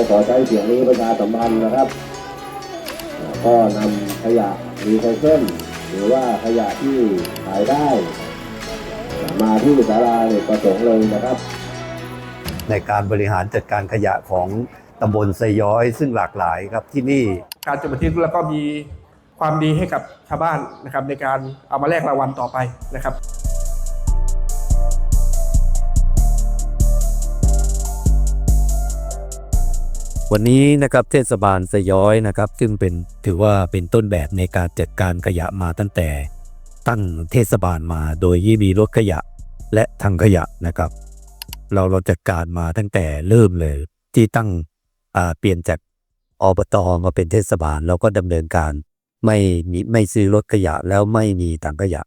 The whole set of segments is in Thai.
ก็ขอใช้เสียงนี้ประชาสัมพันธ์นะครับ ก็นำขยะรีไซเคิลหรือว่าขยะที่ขายได้ มาที่ศาลาเอกประสงค์เลยนะครับ ในการบริหารจัดการขยะของตำบลไซย้อย ซึ่งหลากหลายครับที่นี่การจดบันทึกแล้วก็มีความดีให้กับชาวบ้านนะครับในการเอามาแลกรางวัลต่อไปนะครับ วันนี้นะครับเทศบาลไซย้อยนะครับ ซึ่งเป็นถือว่าเป็นต้นแบบในการจัดการขยะมาตั้งแต่ตั้งเทศบาลมาโดยยี่มีรถขยะและทางขยะนะครับ เราเราจัดการมาตั้งแต่เริ่มเลยที่ตั้งเปลี่ยนจากอบตมาเป็นเทศบาลเราก็ดำเนินการไม่มีไม่ซื้อรถขยะแล้วไม่มีถังขยะ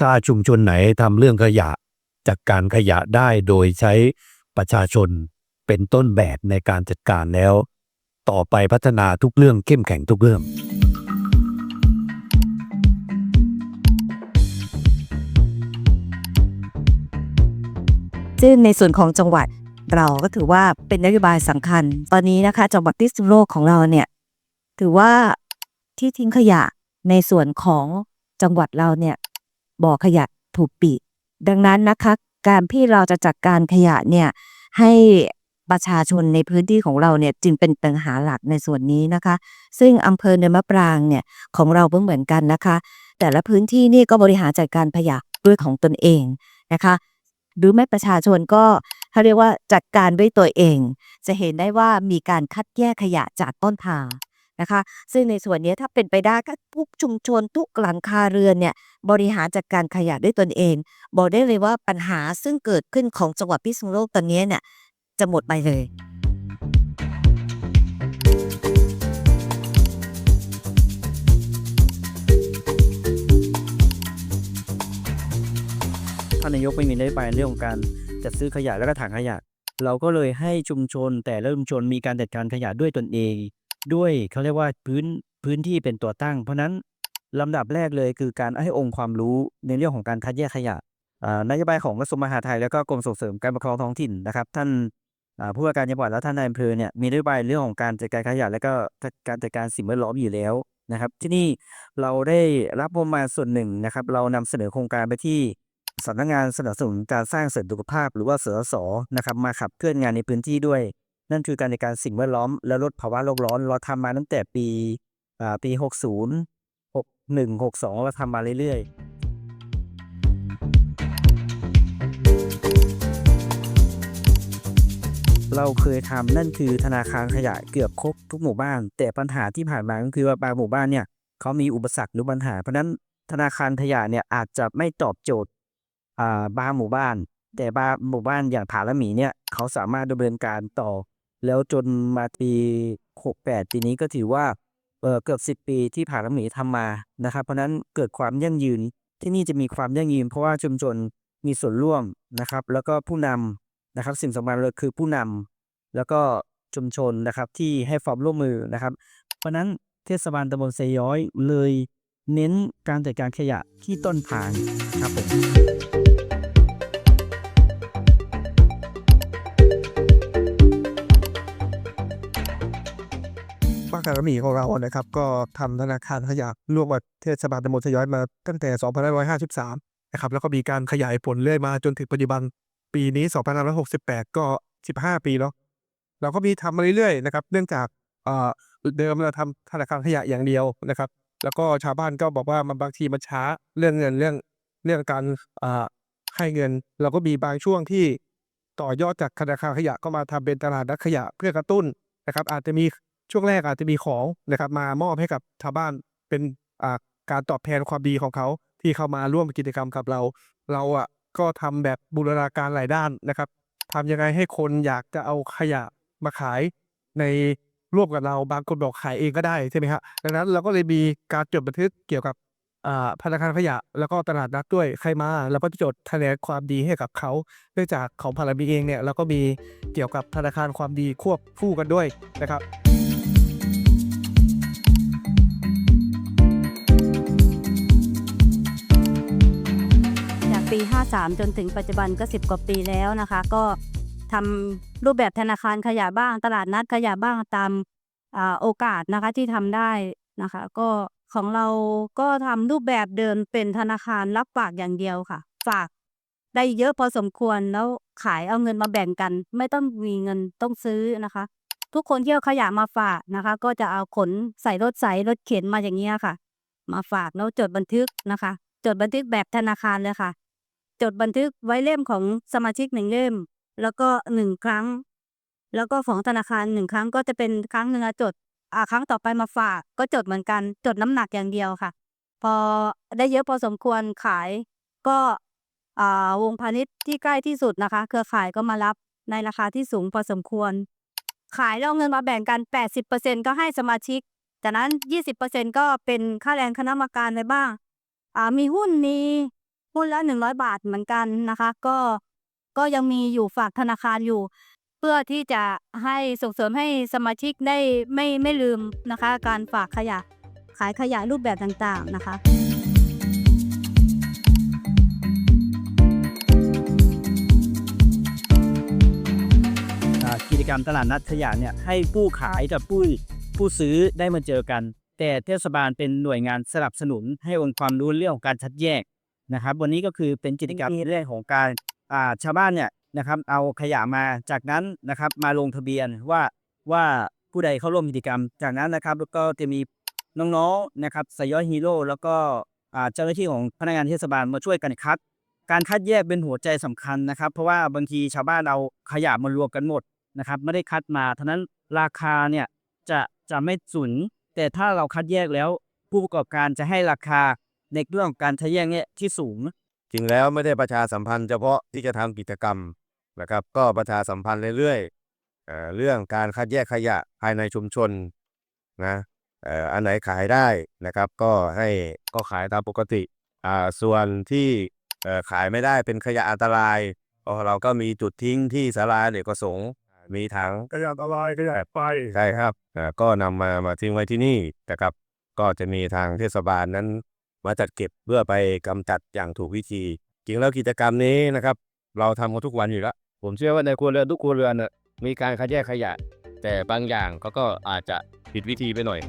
ถ้าชุมชนไหนทำเรื่องขยะจัดการขยะได้โดยใช้ประชาชน เป็นต้นแบบในการจัดการแล้ว ต่อไปพัฒนาทุกเรื่องเข้มแข็งทุกเรื่องซึ่งในส่วนของจังหวัดเราก็ถือว่าเป็นนโยบายสำคัญ ตอนนี้นะคะจังหวัดพิษณุโลกของเราเนี่ยถือว่าที่ทิ้งขยะในส่วนของจังหวัดเราเนี่ยบ่อขยะถูกปิด ดังนั้นนะคะ การที่เราจะจัดการขยะเนี่ยให้ ประชาชนในพื้นที่ของเราเนี่ยจึงเป็นปัญหาหลักในส่วนนี้นะคะ ซึ่งอำเภอเนินมะปรางเนี่ยของเราเพิ่งเหมือนกันนะคะ แต่ละพื้นที่นี่ก็บริหารจัดการขยะด้วยของตนเองนะคะ หรือไม่ประชาชนก็เขาเรียกว่าจัดการด้วยตัวเอง จะเห็นได้ว่ามีการคัดแยกขยะจากต้นทางนะคะ ซึ่งในส่วนนี้ถ้าเป็นไปได้ก็ทุกชุมชนทุกหลังคาเรือนเนี่ยบริหารจัดการขยะด้วยตนเอง บอกได้เลยว่าปัญหาซึ่งเกิดขึ้นของจังหวัดพิษณุโลกตอนนี้เนี่ย จะหมดไปเลย ท่านนายกไม่มีนโยบายเรื่องของการจัดซื้อขยะแล้วก็ถังขยะ เราก็เลยให้ชุมชนแต่ละชุมชนมีการจัดการขยะด้วยตนเอง ด้วยเขาเรียกว่าพื้นพื้นที่เป็นตัวตั้ง เพราะนั้นลำดับแรกเลยคือการให้องค์ความรู้ในเรื่องของการคัดแยกขยะอ่านโยบายของกระทรวงมหาดไทยแล้วก็กรมส่งเสริมการปกครองท้องถิ่นนะครับ ท่าน ผู้ว่าการจังหวัดและท่านนายอำเภอเนี่ยมีนโยบายเรื่องของการจัดการขยะและก็การจัดการสิ่งแวดล้อมอยู่แล้วนะครับ ที่นี่เราได้รับงบมาส่วนหนึ่งนะครับ เรานำเสนอโครงการไปที่สำนักงานสนับสนุนการสร้างเสริมสุขภาพ หรือว่าสสสนะครับมาขับเคลื่อนงานในพื้นที่ด้วย นั่นคือการในการสิ่งแวดล้อม และลดภาวะโลกร้อน เราทำมาตั้งแต่ปีอ่าปี 60 61 62 เราทำมาเรื่อยๆ เราเคยทำนั่นคือธนาคารขยะเกือบครบทุกหมู่บ้าน แต่ปัญหาที่ผ่านมาก็คือว่าบางหมู่บ้านเนี่ยเขามีอุปสรรคหรือปัญหา เพราะนั้นธนาคารขยะเนี่ยอาจจะไม่ตอบโจทย์อ่าบางหมู่บ้าน แต่บางหมู่บ้านอย่างผาละหมีเนี่ยเขาสามารถดำเนินการต่อ แล้วจนมาปี68ปีนี้ก็ถือว่าเออเกือบ10 ปีที่ผาละหมีทำมานะครับ เพราะฉะนั้นเกิดความยั่งยืนที่นี่จะมีความยั่งยืน เพราะว่าชุมชนมีส่วนร่วมนะครับ แล้วก็ผู้นำ นะครับ สิ่งสำคัญเลยคือผู้นำแล้วก็ชุมชนนะครับที่ให้ความร่วมมือนะครับ เพราะนั้นเทศบาลตำบลไซย้อยเลยเน้นการจัดการขยะที่ต้นทางครับผมบ้าการหมีของเรานะครับ ก็ทำธนาคารขยะร่วมกับเทศบาลตำบลทยอยมาตั้งแต่ 2553 นะครับแล้วก็มีการขยายผลเรื่อยมาจนถึงปัจจุบัน ปีนี้ 2568 ก็ 15 ปีแล้ว เราก็มีทำมาเรื่อยๆนะครับ เนื่องจากเดิมเราทำธนาคารขยะอย่างเดียวนะครับ แล้วก็ชาวบ้านก็บอกว่ามันบางทีมันช้าเรื่องเงินเรื่องเรื่องการให้เงิน เราก็มีบางช่วงที่ต่อยอดจากธนาคารขยะก็มาทำเป็นตลาดนัดขยะเพื่อกระตุ้นนะครับ อาจจะมีช่วงแรกอาจจะมีของนะครับ มามอบให้กับชาวบ้านเป็นการตอบแทนความดีของเขาที่เข้ามาร่วมกิจกรรมกับเรา เราอะ ก็ทำแบบบูรณาการหลายด้านนะครับทำยังไงให้คนอยากจะเอาขยะมาขายในร่วมกับเราบางคนบอกขายเองก็ได้ใช่ไหมฮะดังนั้นเราก็เลยมีการจดบันทึกเกี่ยวกับอ่าธนาคารขยะ แล้วก็ตลาดนัดด้วยใครมาเราก็จะจดคะแนนความดีให้กับเขาเนื่องจากของพาราบีเองเนี่ยเราก็มีเกี่ยวกับธนาคารความดีควบคู่กันด้วยนะครับ ปี 53 จนถึงปัจจุบันก็ 10 กว่าปีแล้วนะคะ ก็ทำรูปแบบธนาคารขยะบ้างตลาดนัดขยะบ้างตามอ่าโอกาสนะคะที่ทำได้นะคะ ก็ของเราก็ทำรูปแบบเดินเป็นธนาคารรับฝากอย่างเดียวค่ะ ฝากได้เยอะพอสมควรแล้วขายเอาเงินมาแบ่งกัน ไม่ต้องมีเงินต้องซื้อนะคะ ทุกคนที่เอาขยะมาฝากนะคะ ก็จะเอาขนใส่รถใส่รถเข็นมาอย่างเงี้ยค่ะ มาฝากแล้วจดบันทึกนะคะ จดบันทึกแบบธนาคารเลยค่ะ จดบันทึกไว้เล่มของสมาชิกหนึ่งเล่ม แล้วก็หนึ่งครั้ง แล้วก็ของธนาคารหนึ่งครั้งก็จะเป็นครั้งหนึ่งจดอ่าครั้งต่อไปมาฝาก ก็จดเหมือนกัน จดน้ำหนักอย่างเดียวค่ะ พอได้เยอะพอสมควรขายก็อ่าวงพาณิชย์ที่ใกล้ที่สุดนะคะ เครือข่ายก็มารับในราคาที่สูงพอสมควร ขายแล้วเอาเงินมาแบ่งกัน 80%ก็ให้สมาชิก จากนั้น 20%ก็เป็นค่าแรงคณะกรรมการไปบ้าง อ่ามีหุ้นมี หุ้นละ100บาทเหมือนกันนะคะ ก็ก็ยังมีอยู่ฝากธนาคารอยู่ เพื่อที่จะให้ส่งเสริมให้สมาชิกได้ไม่ไม่ลืมนะคะ การฝากขยะขายขยะรูปแบบต่างๆนะคะกิจกรรมตลาดนัดขยะเนี่ยให้ผู้ขายกับผู้ผู้ซื้อได้มาเจอกัน แต่เทศบาลเป็นหน่วยงานสนับสนุนให้องค์ความรู้เรื่องของการคัดแยก นะครับ วันนี้ก็คือเป็นกิจกรรมเรื่องของการอ่าชาวบ้านเนี่ยนะครับ เอาขยะมาจากนั้นนะครับ มาลงทะเบียนว่าว่าผู้ใดเข้าร่วมกิจกรรม จากนั้นนะครับแล้วก็จะมีน้องๆนะครับสยอยฮีโร่แล้วก็อ่าเจ้าหน้าที่ของพนักงานเทศบาลมาช่วยกันคัด การคัดแยกเป็นหัวใจสำคัญนะครับ เพราะว่าบางทีชาวบ้านเอาขยะมารวมกันหมดนะครับ ไม่ได้คัดมาเท่านั้นราคาเนี่ยจะจะไม่สูงแต่ถ้าเราคัดแยกแล้ว ผู้ประกอบการจะให้ราคา ในเรื่องของการคัดแยกเนี่ยที่สูง จริงแล้วไม่ได้ประชาสัมพันธ์เฉพาะที่จะทำกิจกรรมนะครับ ก็ประชาสัมพันธ์เรื่อยๆเอ่อเรื่องการคัดแยกขยะภายในชุมชนนะเอ่ออันไหนขายได้นะครับ ก็ให้ก็ขายตามปกติอ่าส่วนที่เอ่อขายไม่ได้เป็นขยะอันตรายก็เราก็มีจุดทิ้งที่ศาลาอเนกประสงค์มีถัง ขยะอันตรายขยะไฟ ใช่ครับอ่าก็นำมามาทิ้งไว้ที่นี่นะครับ ก็จะมีทางเทศบาลนั้น มาจัดเก็บเพื่อไปกำจัดอย่างถูกวิธีจริงแล้วกิจกรรมนี้นะครับ เราทำกันทุกวันอยู่แล้ว ผมเชื่อว่าในครัวเรือนทุกครัวเรือนมีการคัดแยกขยะ แต่บางอย่างเขาก็อาจจะผิดวิธีไปหน่อย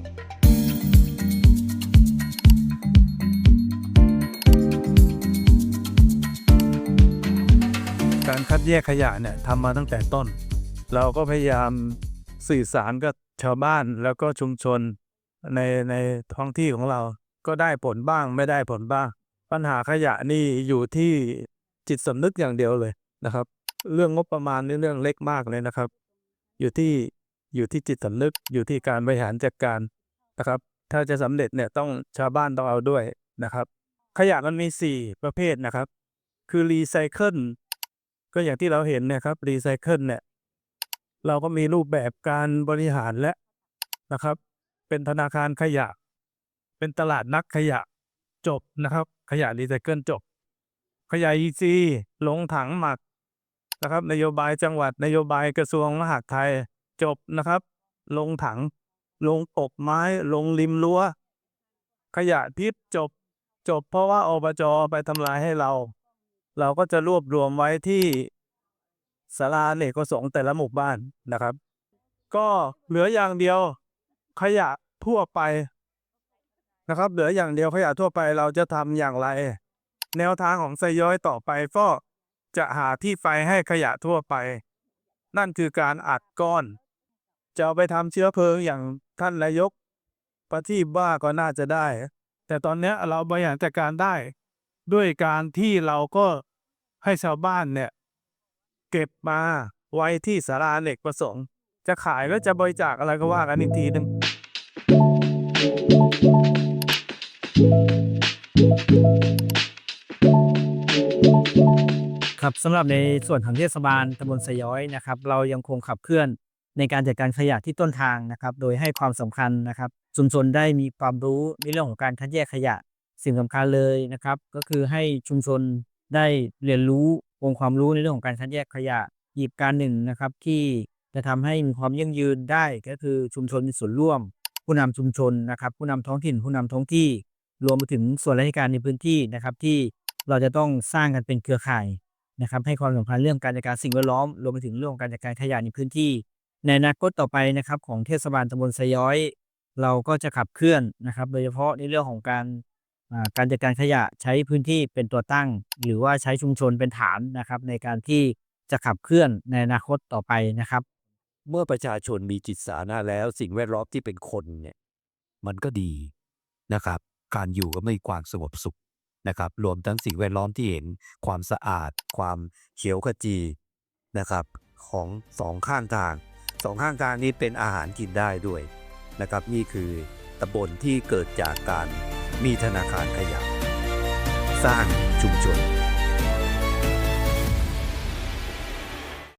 การคัดแยกขยะเนี่ยทำมาตั้งแต่ต้น เราก็พยายามสื่อสารกับชาวบ้านแล้วก็ชุมชนในในท้องที่ของเรา ก็ได้ผลบ้างไม่ได้ผลบ้าง ปัญหาขยะนี่อยู่ที่จิตสำนึกอย่างเดียวเลยนะครับ เรื่องงบประมาณนี่เรื่องเล็กมากเลยนะครับ อยู่ที่อยู่ที่จิตสำนึกอยู่ที่การบริหารจัดการนะครับ ถ้าจะสำเร็จเนี่ยต้องชาวบ้านต้องเอาด้วยนะครับ ขยะมันมี 4 ประเภทนะครับ คือรีไซเคิลก็อย่างที่เราเห็นเนะครับรีไซเคิลเนี่ยเราก็มีรูปแบบการบริหารและนะครับ เป็นธนาคารขยะ เป็นตลาดนักขยะจบนะครับ ขยะรีไซเคิลจบ ขยะ EC ลงถังหมักนะครับ นโยบายจังหวัดนโยบายกระทรวงมหาดไทยจบนะครับ ลงถัง ลงปกไม้ ลงริมรั้ว ขยะพิษจบจบเพราะว่าอบจไปทำลายให้เรา เราก็จะรวบรวมไว้ที่ศาลาเนกประสงค์แต่ละหมู่บ้านนะครับ ก็เหลืออย่างเดียวขยะทั่วไป นะครับเหลืออย่างเดียวขยะทั่วไปเราจะทำอย่างไร แนวทางของไซย้อยต่อไปก็จะหาที่ไฟให้ขยะทั่วไป นั่นคือการอัดก้อน จะเอาไปทำเชื้อเพลิงอย่างท่านนายกประทีปว่าก็น่าจะได้ แต่ตอนเนี้ยเราบริหารจัดการได้ ด้วยการที่เราก็ให้ชาวบ้านเนี่ย เก็บมาไว้ที่สาราอเนกประสงค์ จะขายก็จะบริจาคอะไรก็ว่ากันอีกทีหนึ่ง ครับสำหรับในส่วนของเทศบาลตำบลสย้อยนะครับ เรายังคงขับเคลื่อนในการจัดการขยะที่ต้นทางนะครับ โดยให้ความสำคัญนะครับชุมชนได้มีความรู้ในเรื่องของการคัดแยกขยะสิ่งสำคัญเลยนะครับ ก็คือให้ชุมชนได้เรียนรู้องค์ความรู้ในเรื่องของการคัดแยกขยะหยิบการหนึ่งนะครับ ที่จะทำให้มีความยั่งยืนได้ก็คือชุมชนมีส่วนร่วม ผู้นำชุมชนนะครับ ผู้นำท้องถิ่น ผู้นำท้องที่ รวมไปถึงส่วนราชการในพื้นที่นะครับ ที่เราจะต้องสร้างกันเป็นเครือข่ายนะครับ ให้ความสำคัญเรื่องการจัดการสิ่งแวดล้อมรวมไปถึงเรื่องของการจัดการขยะในพื้นที่ ในอนาคตต่อไปนะครับของเทศบาลตำบลไซย้อย เราก็จะขับเคลื่อนนะครับ โดยเฉพาะในเรื่องของการการจัดการขยะใช้พื้นที่เป็นตัวตั้ง หรือว่าใช้ชุมชนเป็นฐานนะครับ ในการที่จะขับเคลื่อนในอนาคตต่อไปนะครับ เมื่อประชาชนมีจิตสาธารณะแล้วสิ่งแวดล้อมที่เป็นคนเนี่ยมันก็ดีนะครับ การอยู่ก็ไม่มีความสงบสุขนะครับ รวมทั้งสิ่งแวดล้อมที่เห็นความสะอาด ความเขียวขจีนะครับ ของสองข้างทางสองข้างทางนี้เป็นอาหารกินได้ด้วยนะครับ นี่คือตำบลที่เกิดจากการมีธนาคารขยะ สร้างชุมชน